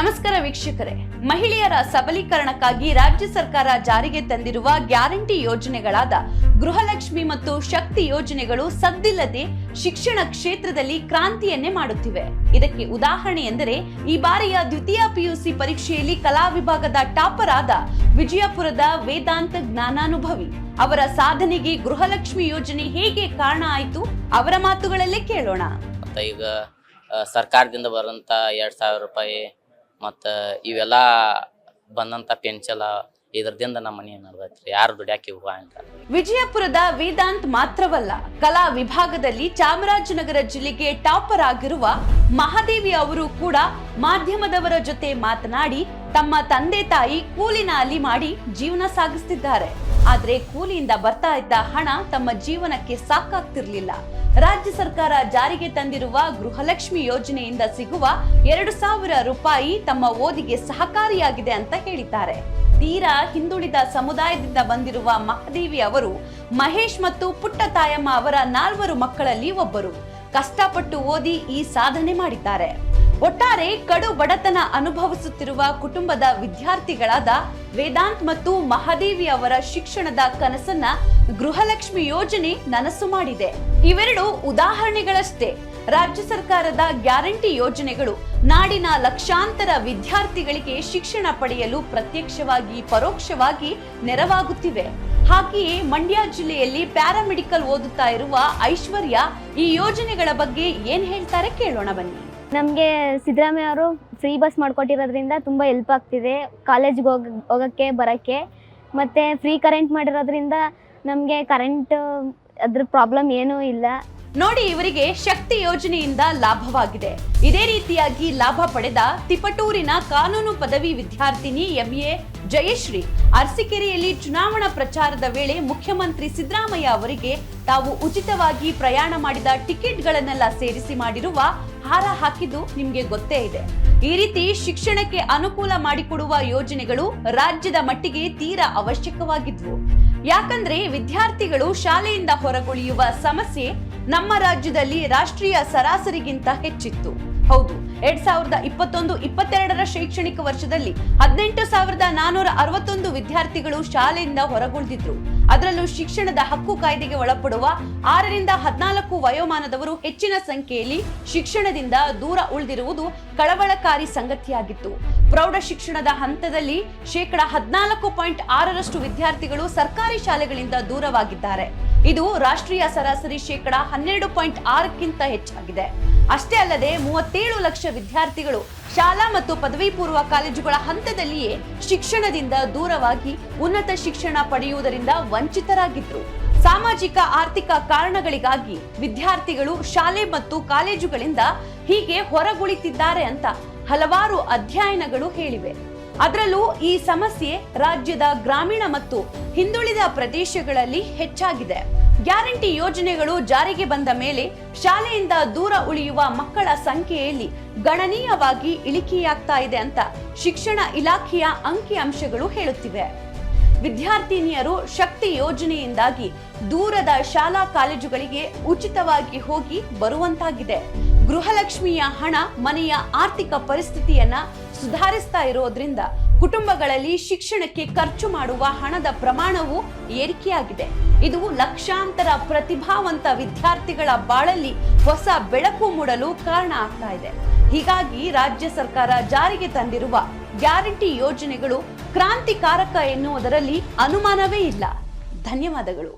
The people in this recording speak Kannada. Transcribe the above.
ನಮಸ್ಕಾರ ವೀಕ್ಷಕರೇ. ಮಹಿಳೆಯರ ಸಬಲೀಕರಣಕ್ಕಾಗಿ ರಾಜ್ಯ ಸರ್ಕಾರ ಜಾರಿಗೆ ತಂದಿರುವ ಗ್ಯಾರಂಟಿ ಯೋಜನೆಗಳಾದ ಗೃಹಲಕ್ಷ್ಮಿ ಮತ್ತು ಶಕ್ತಿ ಯೋಜನೆಗಳು ಸದ್ದಿಲ್ಲದೆ ಶಿಕ್ಷಣ ಕ್ಷೇತ್ರದಲ್ಲಿ ಕ್ರಾಂತಿಯನ್ನೇ ಮಾಡುತ್ತಿವೆ. ಇದಕ್ಕೆ ಉದಾಹರಣೆ ಎಂದರೆ, ಈ ಬಾರಿಯ ದ್ವಿತೀಯ ಪಿಯುಸಿ ಪರೀಕ್ಷೆಯಲ್ಲಿ ಕಲಾ ವಿಭಾಗದ ಟಾಪರ್ ಆದ ವಿಜಯಪುರದ ವೇದಾಂತ ಜ್ಞಾನಾನುಭವಿ ಅವರ ಸಾಧನೆಗೆ ಗೃಹಲಕ್ಷ್ಮಿ ಯೋಜನೆ ಹೇಗೆ ಕಾರಣ ಆಯಿತು? ಅವರ ಮಾತುಗಳಲ್ಲೇ ಕೇಳೋಣ. ಈಗ ಸರ್ಕಾರದಿಂದ ಬರುವಂತ ಎರಡ್ ಸಾವಿರ ರೂಪಾಯಿ ಮತ್ತು ಇವೆಲ್ಲ ಬಂದಂಥ ಪೆನ್ಶಲ ಇದರದಿಂದ ನಮ್ಮ ಮನೆ ನಡೆದೈತ್ರಿ? ಯಾರು ದುಡ್ಯಾಕೆ ಅಂತ ವಿಜಯಪುರದ ವೇದಾಂತ್ ಮಾತ್ರವಲ್ಲ, ಕಲಾ ವಿಭಾಗದಲ್ಲಿ ಚಾಮರಾಜನಗರ ಜಿಲ್ಲೆಗೆ ಟಾಪರ್ ಆಗಿರುವ ಮಹಾದೇವಿ ಅವರು ಕೂಡ ಮಾಧ್ಯಮದವರ ಜೊತೆ ಮಾತನಾಡಿ, ತಮ್ಮ ತಂದೆ ತಾಯಿ ಕೂಲಿನ ಅಲ್ಲಿ ಮಾಡಿ ಜೀವನ ಸಾಗಿಸ್ತಿದ್ದಾರೆ. ಆದ್ರೆ ಕೂಲಿಯಿಂದ ಬರ್ತಾ ಇದ್ದ ಹಣ ತಮ್ಮ ಜೀವನಕ್ಕೆ ಸಾಕಾಗ್ತಿರ್ಲಿಲ್ಲ. ರಾಜ್ಯ ಸರ್ಕಾರ ಜಾರಿಗೆ ತಂದಿರುವ ಗೃಹಲಕ್ಷ್ಮಿ ಯೋಜನೆಯಿಂದ ಸಿಗುವ ಎರಡು ಸಾವಿರ ರೂಪಾಯಿ ತಮ್ಮ ಓದಿಗೆ ಸಹಕಾರಿಯಾಗಿದೆ ಅಂತ ಹೇಳಿದ್ದಾರೆ. ತೀರಾ ಹಿಂದುಳಿದ ಸಮುದಾಯದಿಂದ ಬಂದಿರುವ ಮಹಾದೇವಿ ಅವರು, ಮಹೇಶ್ ಮತ್ತು ಪುಟ್ಟ ತಾಯಮ್ಮ ಅವರ ನಾಲ್ವರು ಮಕ್ಕಳಲ್ಲಿ ಒಬ್ಬರು. ಕಷ್ಟಪಟ್ಟು ಓದಿ ಈ ಸಾಧನೆ ಮಾಡಿದ್ದಾರೆ. ಒಟ್ಟಾರೆ ಕಡು ಬಡತನ ಅನುಭವಿಸುತ್ತಿರುವ ಕುಟುಂಬದ ವಿದ್ಯಾರ್ಥಿಗಳಾದ ವೇದಾಂತ್ ಮತ್ತು ಮಹಾದೇವಿ ಅವರ ಶಿಕ್ಷಣದ ಕನಸನ್ನ ಗೃಹಲಕ್ಷ್ಮಿ ಯೋಜನೆ ನನಸು ಮಾಡಿದೆ. ಇವೆರಡು ಉದಾಹರಣೆಗಳಷ್ಟೇ. ರಾಜ್ಯ ಸರ್ಕಾರದ ಗ್ಯಾರಂಟಿ ಯೋಜನೆಗಳು ನಾಡಿನ ಲಕ್ಷಾಂತರ ವಿದ್ಯಾರ್ಥಿಗಳಿಗೆ ಶಿಕ್ಷಣ ಪಡೆಯಲು ಪ್ರತ್ಯಕ್ಷವಾಗಿ, ಪರೋಕ್ಷವಾಗಿ ನೆರವಾಗುತ್ತಿವೆ. ಹಾಗೆಯೇ ಮಂಡ್ಯ ಜಿಲ್ಲೆಯಲ್ಲಿ ಪ್ಯಾರಾಮೆಡಿಕಲ್ ಓದುತ್ತಾ ಇರುವ ಐಶ್ವರ್ಯ ಈ ಯೋಜನೆಗಳ ಬಗ್ಗೆ ಏನ್ ಹೇಳ್ತಾರೆ ಕೇಳೋಣ ಬನ್ನಿ. ನಮಗೆ ಸಿದ್ದರಾಮಯ್ಯ ಅವರು ಫ್ರೀ ಬಸ್ ಮಾಡ್ಕೊಟ್ಟಿರೋದ್ರಿಂದ ತುಂಬ ಹೆಲ್ಪ್ ಆಗ್ತಿದೆ. ಕಾಲೇಜ್ಗೆ ಹೋಗ, ಹೋಗೋಕ್ಕೆ, ಬರೋಕ್ಕೆ. ಮತ್ತು ಫ್ರೀ ಕರೆಂಟ್ ಮಾಡಿರೋದ್ರಿಂದ ನಮಗೆ ಕರೆಂಟ್ ಅದ್ರ ಪ್ರಾಬ್ಲಮ್ ಏನೂ ಇಲ್ಲ. ನೋಡಿ, ಇವರಿಗೆ ಶಕ್ತಿ ಯೋಜನೆಯಿಂದ ಲಾಭವಾಗಿದೆ. ಇದೇ ರೀತಿಯಾಗಿ ಲಾಭ ಪಡೆದ ತಿಪಟೂರಿನ ಕಾನೂನು ಪದವಿ ವಿದ್ಯಾರ್ಥಿನಿ ಎಂಎ ಜಯಶ್ರೀ. ಅರಸಿಕೆರೆಯಲ್ಲಿ ಚುನಾವಣಾ ಪ್ರಚಾರದ ವೇಳೆ ಮುಖ್ಯಮಂತ್ರಿ ಸಿದ್ದರಾಮಯ್ಯ ಅವರಿಗೆ ತಾವು ಉಚಿತವಾಗಿ ಪ್ರಯಾಣ ಮಾಡಿದ ಟಿಕೆಟ್ಗಳನ್ನೆಲ್ಲ ಸೇರಿಸಿ ಮಾಡಿರುವ ಹಾರ ಹಾಕಿದ್ದು ನಿಮಗೆ ಗೊತ್ತೇ ಇದೆ. ಈ ರೀತಿ ಶಿಕ್ಷಣಕ್ಕೆ ಅನುಕೂಲ ಮಾಡಿಕೊಡುವ ಯೋಜನೆಗಳು ರಾಜ್ಯದ ಮಟ್ಟಿಗೆ ತೀರಾ ಅವಶ್ಯಕವಾಗಿದ್ವು. ಯಾಕಂದ್ರೆ ವಿದ್ಯಾರ್ಥಿಗಳು ಶಾಲೆಯಿಂದ ಹೊರಗುಳಿಯುವ ಸಮಸ್ಯೆ ನಮ್ಮ ರಾಜ್ಯದಲ್ಲಿ ರಾಷ್ಟ್ರೀಯ ಸರಾಸರಿಗಿಂತ ಹೆಚ್ಚಿತ್ತು. ಹೌದು, ಎರಡ್ ಸಾವಿರದ ಇಪ್ಪತ್ತೊಂದು, ಇಪ್ಪತ್ತೆರಡರ ಶೈಕ್ಷಣಿಕ ವರ್ಷದಲ್ಲಿ ಹದಿನೆಂಟು ಸಾವಿರದ ನಾನೂರ ಅರವತ್ತೊಂದು ವಿದ್ಯಾರ್ಥಿಗಳು ಶಾಲೆಯಿಂದ ಹೊರಗುಳಿದಿದ್ರು. ಅದರಲ್ಲೂ ಶಿಕ್ಷಣದ ಹಕ್ಕು ಕಾಯ್ದೆಗೆ ಒಳಪಡುವ ಆರರಿಂದ ಹದಿನಾಲ್ಕು ವಯೋಮಾನದವರು ಹೆಚ್ಚಿನ ಸಂಖ್ಯೆಯಲ್ಲಿ ಶಿಕ್ಷಣದಿಂದ ದೂರ ಉಳಿದಿರುವುದು ಕಳವಳಕಾರಿ ಸಂಗತಿಯಾಗಿತ್ತು. ಪ್ರೌಢ ಶಿಕ್ಷಣದ ಹಂತದಲ್ಲಿ ಶೇಕಡ ಹದಿನಾಲ್ಕು ಪಾಯಿಂಟ್ ಆರರಷ್ಟು ವಿದ್ಯಾರ್ಥಿಗಳು ಸರ್ಕಾರಿ ಶಾಲೆಗಳಿಂದ ದೂರವಾಗಿದ್ದಾರೆ. ಇದು ರಾಷ್ಟ್ರೀಯ ಸರಾಸರಿ ಶೇಕಡ ಹನ್ನೆರಡು ಪಾಯಿಂಟ್ ಆರಕ್ಕಿಂತ ಹೆಚ್ಚಾಗಿದೆ. ಅಷ್ಟೇ ಅಲ್ಲದೆ ಮೂವತ್ತೇಳು ಲಕ್ಷ ವಿದ್ಯಾರ್ಥಿಗಳು ಶಾಲಾ ಮತ್ತು ಪದವಿ ಪೂರ್ವ ಕಾಲೇಜುಗಳ ಹಂತದಲ್ಲಿಯೇ ಶಿಕ್ಷಣದಿಂದ ದೂರವಾಗಿ ಉನ್ನತ ಶಿಕ್ಷಣ ಪಡೆಯುವುದರಿಂದ ವಂಚಿತರಾಗಿದ್ರು. ಸಾಮಾಜಿಕ, ಆರ್ಥಿಕ ಕಾರಣಗಳಿಗಾಗಿ ವಿದ್ಯಾರ್ಥಿಗಳು ಶಾಲೆ ಮತ್ತು ಕಾಲೇಜುಗಳಿಂದ ಹೀಗೆ ಹೊರಗುಳಿತಿದ್ದಾರೆ ಅಂತ ಹಲವಾರು ಅಧ್ಯಯನಗಳು ಹೇಳಿವೆ. ಅದರಲ್ಲೂ ಈ ಸಮಸ್ಯೆ ರಾಜ್ಯದ ಗ್ರಾಮೀಣ ಮತ್ತು ಹಿಂದುಳಿದ ಪ್ರದೇಶಗಳಲ್ಲಿ ಹೆಚ್ಚಾಗಿದೆ. ಗ್ಯಾರಂಟಿ ಯೋಜನೆಗಳು ಜಾರಿಗೆ ಬಂದ ಮೇಲೆ ಶಾಲೆಯಿಂದ ದೂರ ಉಳಿಯುವ ಮಕ್ಕಳ ಸಂಖ್ಯೆಯಲ್ಲಿ ಗಣನೀಯವಾಗಿ ಇಳಿಕೆಯಾಗ್ತಾ ಇದೆ ಅಂತ ಶಿಕ್ಷಣ ಇಲಾಖೆಯ ಅಂಕಿಅಂಶಗಳು ಹೇಳುತ್ತಿವೆ. ವಿದ್ಯಾರ್ಥಿನಿಯರು ಶಕ್ತಿ ಯೋಜನೆಯಿಂದಾಗಿ ದೂರದ ಶಾಲಾ ಕಾಲೇಜುಗಳಿಗೆ ಉಚಿತವಾಗಿ ಹೋಗಿ ಬರುವಂತಾಗಿದೆ. ಗೃಹಲಕ್ಷ್ಮಿಯ ಹಣ, ಮನೆಯ ಆರ್ಥಿಕ ಪರಿಸ್ಥಿತಿಯನ್ನ ಸುಧಾರಿಸ್ತಾ ಇರೋದ್ರಿಂದ ಕುಟುಂಬಗಳಲ್ಲಿ ಶಿಕ್ಷಣಕ್ಕೆ ಖರ್ಚು ಮಾಡುವ ಹಣದ ಪ್ರಮಾಣವು ಏರಿಕೆಯಾಗಿದೆ. ಇದು ಲಕ್ಷಾಂತರ ಪ್ರತಿಭಾವಂತ ವಿದ್ಯಾರ್ಥಿಗಳ ಬಾಳಲ್ಲಿ ಹೊಸ ಬೆಳಕು ಮೂಡಲು ಕಾರಣ ಆಗ್ತಾ ಇದೆ. ಹೀಗಾಗಿ ರಾಜ್ಯ ಸರ್ಕಾರ ಜಾರಿಗೆ ತಂದಿರುವ ಗ್ಯಾರಂಟಿ ಯೋಜನೆಗಳು ಕ್ರಾಂತಿಕಾರಕ ಎನ್ನುವುದರಲ್ಲಿ ಅನುಮಾನವೇ ಇಲ್ಲ. ಧನ್ಯವಾದಗಳು.